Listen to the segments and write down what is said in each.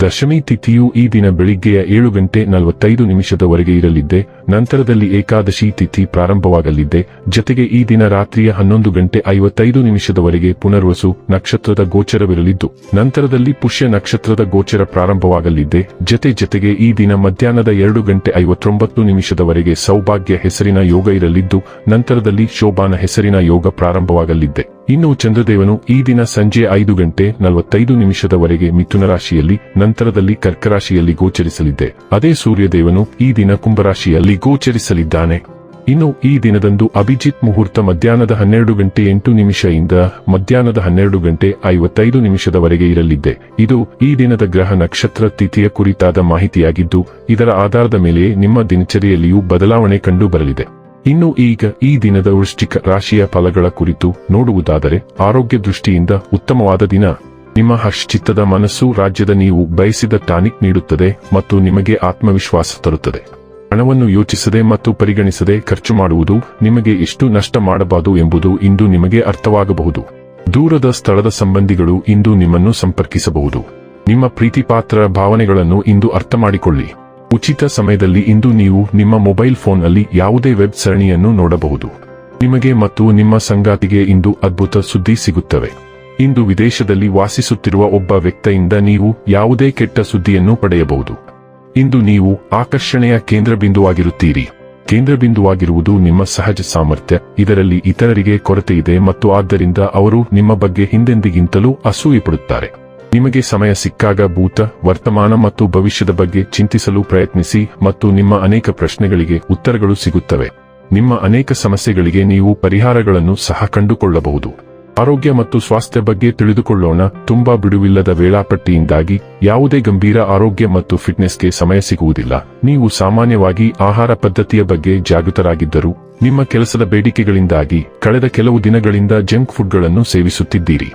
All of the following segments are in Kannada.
ದಶಮಿ ತಿಥಿಯು ಈ ದಿನ ಬೆಳಿಗ್ಗೆಯ ಏಳು ಗಂಟೆ ನಲವತ್ತೈದು ನಿಮಿಷದವರೆಗೆ ಇರಲಿದ್ದೆ, ನಂತರದಲ್ಲಿ ಏಕಾದಶಿ ತಿಥಿ ಪ್ರಾರಂಭವಾಗಲಿದ್ದೆ, ಜತೆಗೆ ಈ ದಿನ ರಾತ್ರಿಯ ಹನ್ನೊಂದು ಗಂಟೆ ಐವತ್ತೈದು ನಿಮಿಷದವರೆಗೆ ಪುನರ್ವಸು ನಕ್ಷತ್ರದ ಗೋಚರವಿರಲಿದ್ದು, ನಂತರದಲ್ಲಿ ಪುಷ್ಯ ನಕ್ಷತ್ರದ ಗೋಚರ ಪ್ರಾರಂಭವಾಗಲಿದ್ದೆ, ಜತೆ ಜತೆಗೆ ಈ ದಿನ ಮಧ್ಯಾಹ್ನದ ಎರಡು ಗಂಟೆ ಐವತ್ತೊಂಬತ್ತು ನಿಮಿಷದವರೆಗೆ ಸೌಭಾಗ್ಯ ಹೆಸರಿನ ಯೋಗ ಇರಲಿದ್ದು, ನಂತರದಲ್ಲಿ ಶೋಭಾನ ಹೆಸರಿನ ಯೋಗ ಪ್ರಾರಂಭವಾಗಲಿದ್ದೆ. ಇನ್ನು ಚಂದ್ರದೇವನು ಈ ದಿನ ಸಂಜೆ ಐದು ಗಂಟೆ ನಲವತ್ತೈದು ನಿಮಿಷದವರೆಗೆ ಮಿಥುನ ರಾಶಿಯಲ್ಲಿ, ನಂತರದಲ್ಲಿ ಕರ್ಕರಾಶಿಯಲ್ಲಿ ಗೋಚರಿಸಲಿದ್ದೆ. ಅದೇ ಸೂರ್ಯದೇವನು ಈ ದಿನ ಕುಂಭರಾಶಿಯಲ್ಲಿ ಗೋಚರಿಸಲಿದ್ದಾನೆ. ಇನ್ನು ಈ ದಿನದಂದು ಅಭಿಜಿತ್ ಮುಹೂರ್ತ ಮಧ್ಯಾಹ್ನದ ಹನ್ನೆರಡು ಗಂಟೆ ಎಂಟು ನಿಮಿಷದಿಂದ ಮಧ್ಯಾಹ್ನದ ಹನ್ನೆರಡು ಗಂಟೆ ಐವತ್ತೈದು ನಿಮಿಷದವರೆಗೆ ಇರಲಿದ್ದೆ. ಇದು ಈ ದಿನದ ಗ್ರಹ ನಕ್ಷತ್ರ ತಿಥಿಯ ಕುರಿತಾದ ಮಾಹಿತಿಯಾಗಿದ್ದು, ಇದರ ಆಧಾರದ ಮೇಲೆ ನಿಮ್ಮ ದಿನಚರಿಯಲ್ಲಿಯೂ ಬದಲಾವಣೆ ಕಂಡು ಬರಲಿದೆ. ಇನ್ನು ಈಗ ಈ ದಿನದ ವೃಶ್ಚಿಕ ರಾಶಿಯ ಫಲಗಳ ಕುರಿತು ನೋಡುವುದಾದರೆ ಆರೋಗ್ಯ ದೃಷ್ಟಿಯಿಂದ ಉತ್ತಮವಾದ ದಿನ. ನಿಮ್ಮ ಹಶ್ಚಿತ್ತದ ಮನಸ್ಸು ರಾಜ್ಯದ ನೀವು ಬಯಸಿದ ಟಾನಿಕ್ ನೀಡುತ್ತದೆ ಮತ್ತು ನಿಮಗೆ ಆತ್ಮವಿಶ್ವಾಸ ತರುತ್ತದೆ. ಹಣವನ್ನು ಯೋಚಿಸದೆ ಮತ್ತು ಪರಿಗಣಿಸದೆ ಖರ್ಚು ಮಾಡುವುದು ನಿಮಗೆ ಎಷ್ಟು ನಷ್ಟ ಮಾಡಬಾರದು ಎಂಬುದು ಇಂದು ನಿಮಗೆ ಅರ್ಥವಾಗಬಹುದು. ದೂರದ ಸ್ಥಳದ ಸಂಬಂಧಿಗಳು ಇಂದು ನಿಮ್ಮನ್ನು ಸಂಪರ್ಕಿಸಬಹುದು. ನಿಮ್ಮ ಪ್ರೀತಿಪಾತ್ರ ಭಾವನೆಗಳನ್ನು ಇಂದು ಅರ್ಥ ಮಾಡಿಕೊಳ್ಳಿ ಉಚಿತ ಸಮಯದಲ್ಲಿ ಇಂದು ನೀವು ನಿಮ್ಮ ಮೊಬೈಲ್ ಫೋನ್ನಲ್ಲಿ ಯಾವುದೇ ವೆಬ್ ಸರಣಿಯನ್ನು ನೋಡಬಹುದು. ನಿಮಗೆ ಮತ್ತು ನಿಮ್ಮ ಸಂಗಾತಿಗೆ ಇಂದು ಅದ್ಭುತ ಸುದ್ದಿ ಸಿಗುತ್ತವೆ. ಇಂದು ವಿದೇಶದಲ್ಲಿ ವಾಸಿಸುತ್ತಿರುವ ಒಬ್ಬ ವ್ಯಕ್ತಿಯಿಂದ ನೀವು ಯಾವುದೇ ಕೆಟ್ಟ ಸುದ್ದಿಯನ್ನು ಪಡೆಯಬಹುದು. ಇಂದು ನೀವು ಆಕರ್ಷಣೆಯ ಕೇಂದ್ರಬಿಂದುವಾಗಿರುತ್ತೀರಿ. ಕೇಂದ್ರಬಿಂದುವಾಗಿರುವುದು ನಿಮ್ಮ ಸಹಜ ಸಾಮರ್ಥ್ಯ, ಇದರಲ್ಲಿ ಇತರರಿಗೆ ಕೊರತೆಯಿದೆ ಮತ್ತು ಆದ್ದರಿಂದ ಅವರು ನಿಮ್ಮ ಬಗ್ಗೆ ಹಿಂದೆಂದಿಗಿಂತಲೂ ಅಸೂಯೆಪಡುತ್ತಾರೆ. ನಿಮಗೆ ಸಮಯ ಸಿಕ್ಕಾಗ ಭೂತ, ವರ್ತಮಾನ ಮತ್ತು ಭವಿಷ್ಯದ ಬಗ್ಗೆ ಚಿಂತಿಸಲು ಪ್ರಯತ್ನಿಸಿ ಮತ್ತು ನಿಮ್ಮ ಅನೇಕ ಪ್ರಶ್ನೆಗಳಿಗೆ ಉತ್ತರಗಳು ಸಿಗುತ್ತವೆ. ನಿಮ್ಮ ಅನೇಕ ಸಮಸ್ಯೆಗಳಿಗೆ ನೀವು ಪರಿಹಾರಗಳನ್ನು ಸಹ ಕಂಡುಕೊಳ್ಳಬಹುದು. ಆರೋಗ್ಯ ಮತ್ತು ಸ್ವಾಸ್ಥ್ಯ ಬಗ್ಗೆ ತಿಳಿದುಕೊಳ್ಳೋಣ. ತುಂಬಾ ಬಿಡುವಿಲ್ಲದ ವೇಳಾಪಟ್ಟಿಯಿಂದಾಗಿ ಯಾವುದೇ ಗಂಭೀರ ಆರೋಗ್ಯ ಮತ್ತು ಫಿಟ್ನೆಸ್ಗೆ ಸಮಯ ಸಿಗುವುದಿಲ್ಲ. ನೀವು ಸಾಮಾನ್ಯವಾಗಿ ಆಹಾರ ಪದ್ಧತಿಯ ಬಗ್ಗೆ ಜಾಗೃತರಾಗಿದ್ದರೂ, ನಿಮ್ಮ ಕೆಲಸದ ಬೇಡಿಕೆಗಳಿಂದಾಗಿ ಕಳೆದ ಕೆಲವು ದಿನಗಳಿಂದ ಜಂಕ್ ಫುಡ್ಗಳನ್ನು ಸೇವಿಸುತ್ತಿದ್ದೀರಿ.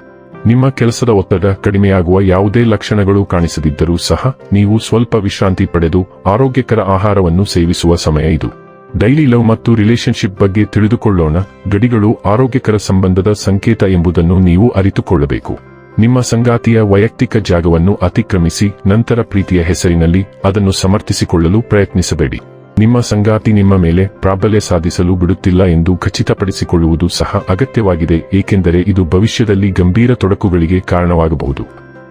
ನಿಮ್ಮ ಕೆಲಸದ ಒತ್ತಡ ಕಡಿಮೆಯಾಗುವ ಯಾವುದೇ ಲಕ್ಷಣಗಳು ಕಾಣಿಸದಿದ್ದರೂ ಸಹ, ನೀವು ಸ್ವಲ್ಪ ವಿಶ್ರಾಂತಿ ಪಡೆದು ಆರೋಗ್ಯಕರ ಆಹಾರವನ್ನು ಸೇವಿಸುವ ಸಮಯ ಇದು. ಡೈಲಿ ಲವ್ ಮತ್ತು ರಿಲೇಶನ್ಶಿಪ್ ಬಗ್ಗೆ ತಿಳಿದುಕೊಳ್ಳೋಣ, ಗಡಿಗಳು ಆರೋಗ್ಯಕರ ಸಂಬಂಧದ ಸಂಕೇತ ಎಂಬುದನ್ನು ನೀವು ಅರಿತುಕೊಳ್ಳಬೇಕು. ನಿಮ್ಮ ಸಂಗಾತಿಯ ವೈಯಕ್ತಿಕ ಜಾಗವನ್ನು ಅತಿಕ್ರಮಿಸಿ, ನಂತರ ಪ್ರೀತಿಯ ಹೆಸರಿನಲ್ಲಿ ಅದನ್ನು ಸಮರ್ಥಿಸಿಕೊಳ್ಳಲು ಪ್ರಯತ್ನಿಸಬೇಡಿ. ನಿಮ್ಮ ಸಂಗಾತಿ ನಿಮ್ಮ ಮೇಲೆ ಪ್ರಾಬಲ್ಯ ಸಾಧಿಸಲು ಬಿಡುತ್ತಿಲ್ಲ ಎಂದು ಖಚಿತಪಡಿಸಿಕೊಳ್ಳುವುದು ಸಹ ಅಗತ್ಯವಾಗಿದೆ, ಏಕೆಂದರೆ ಇದು ಭವಿಷ್ಯದಲ್ಲಿ ಗಂಭೀರ ತೊಡಕುಗಳಿಗೆ ಕಾರಣವಾಗಬಹುದು.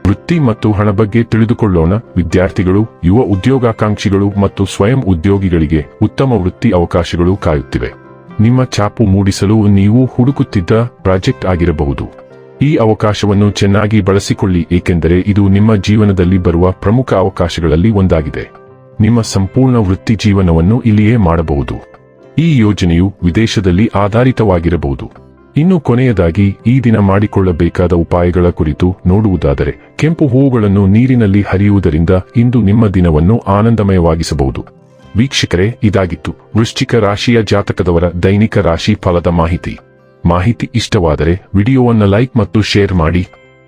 ವೃತ್ತಿ ಮತ್ತು ಹಣ ಬಗ್ಗೆ ತಿಳಿದುಕೊಳ್ಳೋಣ. ವಿದ್ಯಾರ್ಥಿಗಳು, ಯುವ ಉದ್ಯೋಗಾಕಾಂಕ್ಷಿಗಳು ಮತ್ತು ಸ್ವಯಂ ಉದ್ಯೋಗಿಗಳಿಗೆ ಉತ್ತಮ ವೃತ್ತಿ ಅವಕಾಶಗಳು ಕಾಯುತ್ತಿವೆ. ನಿಮ್ಮ ಚಾಪು ಮೂಡಿಸಲು ನೀವು ಹುಡುಕುತ್ತಿದ್ದ ಪ್ರಾಜೆಕ್ಟ್ ಆಗಿರಬಹುದು. ಈ ಅವಕಾಶವನ್ನು ಚೆನ್ನಾಗಿ ಬಳಸಿಕೊಳ್ಳಿ, ಏಕೆಂದರೆ ಇದು ನಿಮ್ಮ ಜೀವನದಲ್ಲಿ ಬರುವ ಪ್ರಮುಖ ಅವಕಾಶಗಳಲ್ಲಿ ಒಂದಾಗಿದೆ. ನಿಮ್ಮ ಸಂಪೂರ್ಣ ವೃತ್ತಿ ಜೀವನವನ್ನು ಇಲ್ಲಿಯೇ ಮಾಡಬಹುದು. ಈ ಯೋಜನೆಯು ವಿದೇಶದಲ್ಲಿ ಆಧಾರಿತವಾಗಿರಬಹುದು. ಇನ್ನು ಕೊನೆಯದಾಗಿ, ಈ ದಿನ ಮಾಡಿಕೊಳ್ಳಬೇಕಾದ ಉಪಾಯಗಳ ಕುರಿತು ನೋಡುವುದಾದರೆ, ಕೆಂಪು ಹೂವುಗಳನ್ನು ನೀರಿನಲ್ಲಿ ಹರಿಯುವುದರಿಂದ ಇಂದು ನಿಮ್ಮ ದಿನವನ್ನು ಆನಂದಮಯವಾಗಿಸಬಹುದು. ವೀಕ್ಷಕರೇ, ಇದಾಗಿತ್ತು. ವೃಶ್ಚಿಕ ರಾಶಿಯ ಜಾತಕದವರ ದೈನಿಕ ರಾಶಿ ಫಲದ ಮಾಹಿತಿ. ಮಾಹಿತಿ ಇಷ್ಟವಾದರೆ, ವಿಡಿಯೋವನ್ನು ಲೈಕ್ ಮತ್ತು ಶೇರ್ ಮಾಡಿ.